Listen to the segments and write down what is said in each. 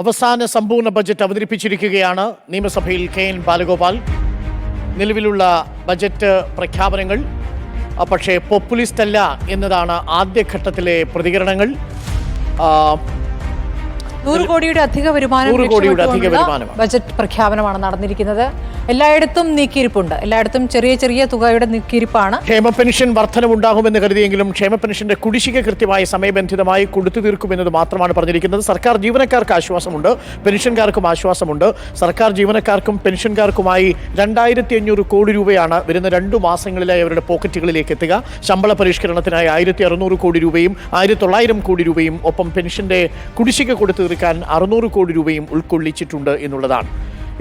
അവസാന സമ്പൂർണ ബജറ്റ് അവതരിപ്പിച്ചിരിക്കുകയാണ് നിയമസഭയിൽ കെ എൻ ബാലഗോപാൽ. നിലവിലുള്ള ബജറ്റ് പ്രഖ്യാപനങ്ങൾ പക്ഷേ പോപ്പുലിസ്റ്റ് അല്ല എന്നതാണ് ആദ്യഘട്ടത്തിലെ പ്രതികരണങ്ങൾ. നൂറ് കോടിയുടെ അധിക വരുമാനം നൂറ് കോടിയുടെ അധിക വരുമാനം ബജറ്റ് പ്രഖ്യാപനമാണ് നടന്നിരിക്കുന്നത്. എല്ലായിടത്തും നീക്കിയിരിപ്പുണ്ട്. എല്ലായിടത്തും ചെറിയ ചെറിയ തുകയുടെ നീക്കിയിരിപ്പാണ്. ക്ഷേമ പെൻഷൻ വർധനമുണ്ടാകുമെന്ന് കരുതിയെങ്കിലും ക്ഷേമ പെൻഷന്റെ കുടിശ്ശിക കൃത്യമായി സമയബന്ധിതമായി കൊടുത്തു തീർക്കുമെന്നത് മാത്രമാണ് പറഞ്ഞിരിക്കുന്നത്. സർക്കാർ ജീവനക്കാർക്ക് ആശ്വാസമുണ്ട്. പെൻഷൻകാർക്കും ആശ്വാസമുണ്ട്. സർക്കാർ ജീവനക്കാർക്കും പെൻഷൻകാർക്കുമായി രണ്ടായിരത്തി അഞ്ഞൂറ് കോടി രൂപയാണ് വരുന്ന രണ്ടു മാസങ്ങളിലായി അവരുടെ പോക്കറ്റുകളിലേക്ക് എത്തുക. ശമ്പള പരിഷ്കരണത്തിനായി ആയിരത്തി അറുന്നൂറ് കോടി രൂപയും ആയിരത്തി തൊള്ളായിരം കോടി രൂപയും ഒപ്പം പെൻഷന്റെ കുടിശ്ശിക കൊടുത്തു തീർക്കാൻ അറുന്നൂറ് കോടി രൂപയും ഉൾക്കൊള്ളിച്ചിട്ടുണ്ട് എന്നുള്ളതാണ്.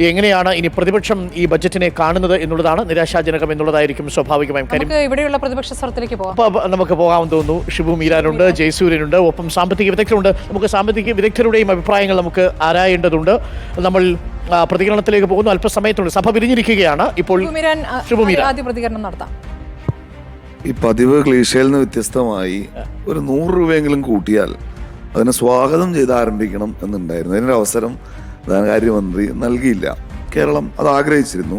എങ്ങനെയാണ് ഇനി പ്രതിപക്ഷം ഈ ബജറ്റിനെ കാണുന്നത് എന്നുള്ളതാണ് നിരാശാജനകം എന്നുള്ളതായിരിക്കും സ്വാഭാവികമായും. കാര്യം ഇവിടെയുള്ള പ്രതിപക്ഷ സ്ഥലത്തിലേക്ക് പോകാം. നമുക്ക് പോകാമെന്ന് തോന്നുന്നു. ഷിബു മീരാനുണ്ട് ജയസൂര്യനുണ്ട് ഒപ്പം സാമ്പത്തിക വിദഗ്ധരുണ്ട്. നമുക്ക് സാമ്പത്തിക വിദഗ്ധരുടെയും അഭിപ്രായങ്ങൾ നമുക്ക് ആരായേണ്ടതുണ്ട്. നമ്മൾ പ്രതികരണത്തിലേക്ക് പോകുന്നു. അല്പസമയത്തുണ്ട് സഭ പിരിഞ്ഞിരിക്കുകയാണ്. ഇപ്പോൾ ശുഭമിരാൻ, ആ, ആദ്യ പ്രതികരണം നടത്താം. ഈ പതിവ് ക്ലീശയിൽ നിന്ന് വ്യത്യസ്തമായി ഒരു നൂറ് രൂപയെങ്കിലും കൂട്ടിയാൽ അതിനെ സ്വാഗതം ചെയ്ത് ആരംഭിക്കണം എന്നുണ്ടായിരുന്നു. അതിനൊരു അവസരം ധനകാര്യമന്ത്രി നൽകിയില്ല. കേരളം അത് ആഗ്രഹിച്ചിരുന്നു.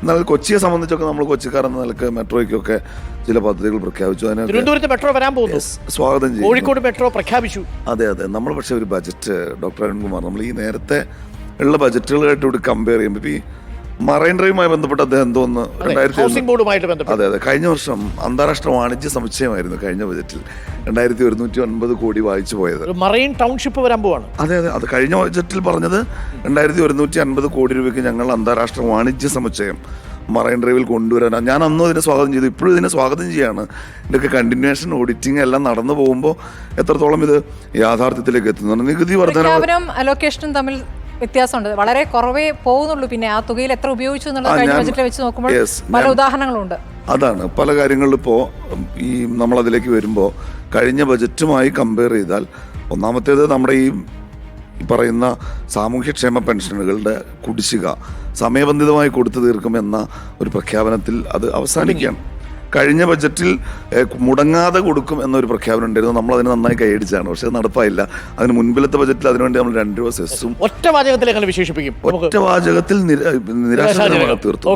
എന്നാൽ കൊച്ചിയെ സംബന്ധിച്ചൊക്കെ നമ്മൾ കൊച്ചിക്കാർ എന്ന നിലയ്ക്ക് മെട്രോയ്ക്കൊക്കെ ചില പദ്ധതികൾ പ്രഖ്യാപിച്ചു. തിരുവനന്തപുരത്ത് മെട്രോ വരാൻ പോകുന്നു. സ്വാഗതം ചെയ്യും കോഴിക്കോട് മെട്രോ പ്രഖ്യാപിച്ചു. അതെ അതെ. നമ്മൾ പക്ഷേ ഒരു ബജറ്റ് ഡോക്ടർ അരുൺകുമാർ നമ്മൾ ഈ നേരത്തെ ഉള്ള ബജറ്റുകളായിട്ട് ഇവിടെ കമ്പയർ ചെയ്യുമ്പോൾ ഇപ്പം ഈ മറൈൻ ഡ്രൈവുമായി ബന്ധപ്പെട്ട് അദ്ദേഹം തോന്നുന്നു രണ്ടായിരത്തി ഹൗസിംഗ് ബോർഡുമായിട്ട് ബന്ധപ്പെട്ട്. അതെ അതെ. കഴിഞ്ഞ വർഷം അന്താരാഷ്ട്ര വാണിജ്യ സമുച്ചയമായിരുന്നു കഴിഞ്ഞ ബജറ്റിൽ. രണ്ടായിരത്തി ഒരുന്നൂറ്റി ഒൻപത് കോടി വായിച്ചു പോയത്. ഒരു മറൈൻ ടൗൺഷിപ്പ് വരാൻ പോവാണ്. അതെ അതെ. അത് കഴിഞ്ഞ ബജറ്റിൽ പറഞ്ഞത് രണ്ടായിരത്തി ഒരുന്നൂറ്റി അൻപത് കോടി രൂപയ്ക്ക് ഞങ്ങൾ അന്താരാഷ്ട്ര വാണിജ്യ സമുച്ചയം മറൈൻ ഡ്രൈവിൽ കൊണ്ടുവരാൻ ഞാൻ അന്നും ഇതിനെ സ്വാഗതം ചെയ്തു. ഇപ്പോഴും ഇതിനെ സ്വാഗതം ചെയ്യാണ്. ഇതൊക്കെ കണ്ടിന്യൂഷൻ ഓഡിറ്റിംഗ് എല്ലാം നടന്നു പോകുമ്പോൾ എത്രത്തോളം ഇത് യാഥാർത്ഥ്യത്തിലേക്ക് എത്തുന്നുണ്ട് നികുതി വർധന പ്രഖ്യാപനം അലോക്കേഷനും തമ്മിൽ വ്യത്യാസമുണ്ട്. വളരെ കുറവേ പോകുന്നുള്ളൂ. പിന്നെ ആ തുകയിൽ എത്ര ഉപയോഗിച്ചു എന്നുള്ളത് കഴിഞ്ഞ ബജറ്റിൽ വെച്ച് നോക്കുമ്പോൾ പല ഉദാഹരണങ്ങളുണ്ട്. അതാണ്. പല കാര്യങ്ങളിലും ഇപ്പോൾ ഈ നമ്മളതിലേക്ക് വരുമ്പോൾ കഴിഞ്ഞ ബജറ്റുമായി കമ്പയർ ചെയ്താൽ ഒന്നാമത്തേത് നമ്മുടെ ഈ ഈ പറയുന്ന സാമൂഹ്യക്ഷേമ പെൻഷനുകളുടെ കുടിശ്ശിക സമയബന്ധിതമായി കൊടുത്തു തീർക്കുമെന്ന ഒരു പ്രഖ്യാപനത്തിൽ അത് അവസാനിക്കുകയാണ്. കഴിഞ്ഞ ബജറ്റിൽ മുടങ്ങാതെ കൊടുക്കും എന്നൊരു പ്രഖ്യാപനം ഉണ്ടായിരുന്നു. നമ്മൾ അതിന് നന്നായി കൈയടിച്ചാണ് പക്ഷെ അത് നടപ്പായില്ല. അതിന് മുൻപിലത്തെ ബജറ്റിൽ അതിനുവേണ്ടി നമ്മൾ രണ്ട് രൂപ സെസ്സും ഒറ്റ വാചകത്തിൽ എങ്ങനെ വിശേഷിപ്പിക്കും? ഒറ്റവാചകത്തിൽ ഒറ്റ വാചകത്തിൽ നിര- തീർത്തു.